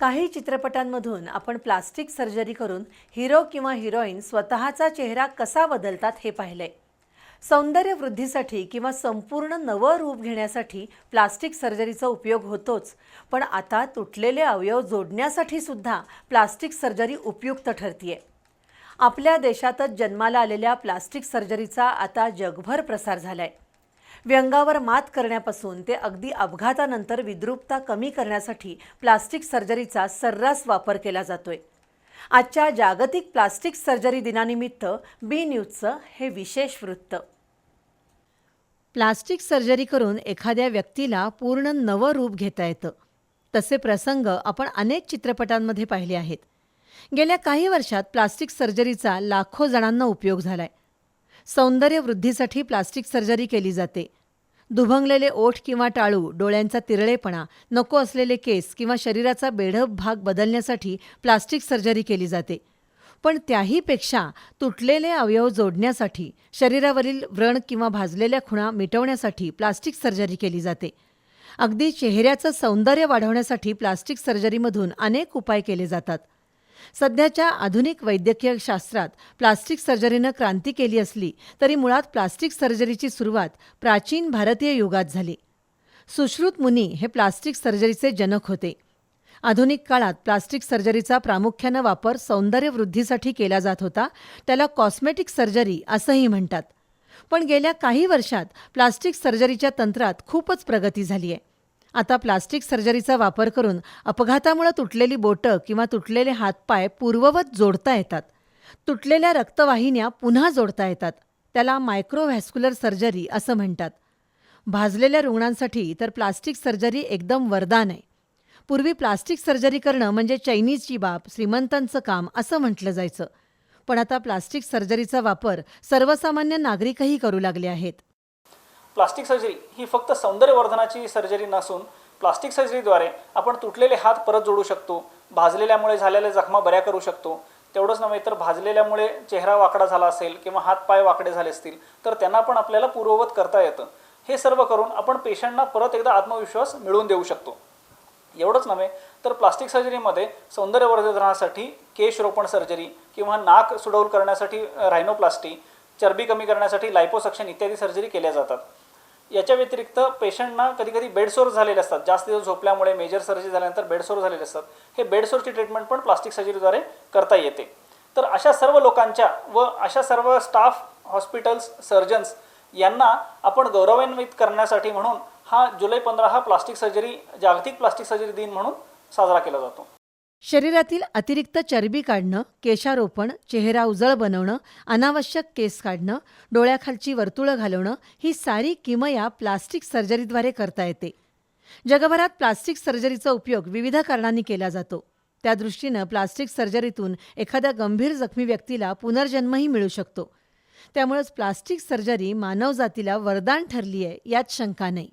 काही चित्रपटांमधून आपण प्लास्टिक सर्जरी करून हिरो किंवा हिरोईन स्वतःचा चेहरा कसा बदलतात हे पाहिलंय सौंदर्य वृद्धीसाठी किंवा संपूर्ण नवं रूप घेण्यासाठी प्लास्टिक सर्जरीचा उपयोग होतोच पण आता तुटलेले अवयव जोडण्यासाठी सुद्धा प्लास्टिक सर्जरी उपयुक्त ठरतीये. आपल्या देशातच जन्माला आलेल्या प्लास्टिक सर्जरीचा आता जगभर प्रसार झालाय. व्यंगावर मात करण्यापासून ते अगदी अपघातानंतर विद्रुपता कमी करण्यासाठी प्लास्टिक सर्जरीचा सर्रास वापर केला जातोय. आजच्या जागतिक प्लास्टिक सर्जरी दिनानिमित्त बी न्यूजचं हे विशेष वृत्त. प्लास्टिक सर्जरी करून एखाद्या व्यक्तीला पूर्ण नवं रूप घेता येतं. तसे प्रसंग आपण अनेक चित्रपटांमध्ये पाहिले आहेत. गेल्या काही वर्षात प्लास्टिक सर्जरीचा लाखो जणांना उपयोग झालाय. सौंदर्य वृद्धीसाठी प्लास्टिक सर्जरी केली जाते. दुभंगलेले ओठ किंवा टाळू डोळ्यांचा तिरळेपणा नको असलेले केस किंवा शरीराचा बेढप भाग बदलण्यासाठी प्लास्टिक सर्जरी केली जाते. पण त्याहीपेक्षा तुटलेले अवयव जोडण्यासाठी शरीरावरील व्रण किंवा भाजलेल्या खुणा मिटवण्यासाठी प्लास्टिक सर्जरी केली जाते. अगदी चेहऱ्याचं सौंदर्य वाढवण्यासाठी प्लास्टिक सर्जरीमधून अनेक उपाय केले जातात. सध्याच्या आधुनिक वैद्यकीय शास्त्रात प्लास्टिक सर्जरीनं क्रांती केली असली तरी मुळात प्लास्टिक सर्जरीची सुरुवात प्राचीन भारतीय युगात झाली. सुश्रुत मुनी हे प्लास्टिक सर्जरीचे जनक होते. आधुनिक काळात प्लास्टिक सर्जरीचा प्रामुख्यानं वापर सौंदर्यवृद्धीसाठी केला जात होता त्याला कॉस्मेटिक सर्जरी असंही म्हणतात. पण गेल्या काही वर्षात प्लास्टिक सर्जरीच्या तंत्रात खूपच प्रगती झाली आहे आता प्लास्टिक सर्जरीचा वापर करून अपघातामुळे तुटलेली बोटं किंवा तुटलेले हातपाय पूर्ववत जोडता येतात. तुटलेल्या रक्तवाहिन्या पुन्हा जोडता येतात. त्याला मायक्रोव्हॅस्क्युलर सर्जरी असं म्हणतात. भाजलेल्या रुग्णांसाठी तर प्लास्टिक सर्जरी एकदम वरदान आहे. पूर्वी प्लास्टिक सर्जरी करणं म्हणजे चायनीजची बाब श्रीमंतांचं काम असं म्हटलं जायचं. पण आता प्लास्टिक सर्जरीचा वापर सर्वसामान्य नागरिकही करू लागले आहेत. प्लास्टिक सर्जरी ही फक्त सौंदर्यवर्धनाची सर्जरी नसून प्लास्टिक सर्जरीद्वारे आपण तुटलेले हात परत जोडू शकतो भाजलेल्यामुळे झालेल्या जखमा बऱ्या करू शकतो. तेवढंच नव्हे तर भाजलेल्यामुळे चेहरा वाकडा झाला असेल किंवा हात पाय वाकडे झाले असतील तर त्यांना पण आपल्याला पूर्ववत करता येतं. हे सर्व करून आपण पेशंटना परत एकदा आत्मविश्वास मिळवून देऊ शकतो. एवढंच नव्हे तर प्लास्टिक सर्जरीमध्ये सौंदर्यवर्धनासाठी केश रोपण सर्जरी किंवा नाक सुडौल करण्यासाठी रायनोप्लास्टी चरबी कमी करण्यासाठी लायपोसक्शन इत्यादी सर्जरी केल्या जातात. याच्या व्यतिरिक्त पेशंटना कधी कधी बेडसोर झालेले असतात. जास्त दिवस झोपल्यामुळे मेजर सर्जरी झाल्यानंतर बेडसोर झालेले असतात. हे बेडसोरची ट्रीटमेंट पण प्लास्टिक सर्जरीद्वारे करता येते. तर अशा सर्व लोकांच्या व अशा सर्व स्टाफ हॉस्पिटल्स सर्जन्स यांना आपण गौरवान्वित करण्यासाठी म्हणून हा जुलै पंधरा हा प्लास्टिक सर्जरी जागतिक प्लास्टिक सर्जरी दिन म्हणून साजरा केला जातो. शरीरातील अतिरिक्त चरबी काढणं केशारोपण चेहरा उजळ बनवणं अनावश्यक केस काढणं डोळ्याखालची वर्तुळं घालवणं ही सारी किमया प्लास्टिक सर्जरीद्वारे करता येते. जगभरात प्लास्टिक सर्जरीचा उपयोग विविध कारणांनी केला जातो. त्या दृष्टीनं प्लास्टिक सर्जरीतून एखाद्या गंभीर जखमी व्यक्तीला पुनर्जन्मही मिळू शकतो. त्यामुळेच प्लास्टिक सर्जरी मानवजातीला वरदान ठरली आहे यात शंका नाही.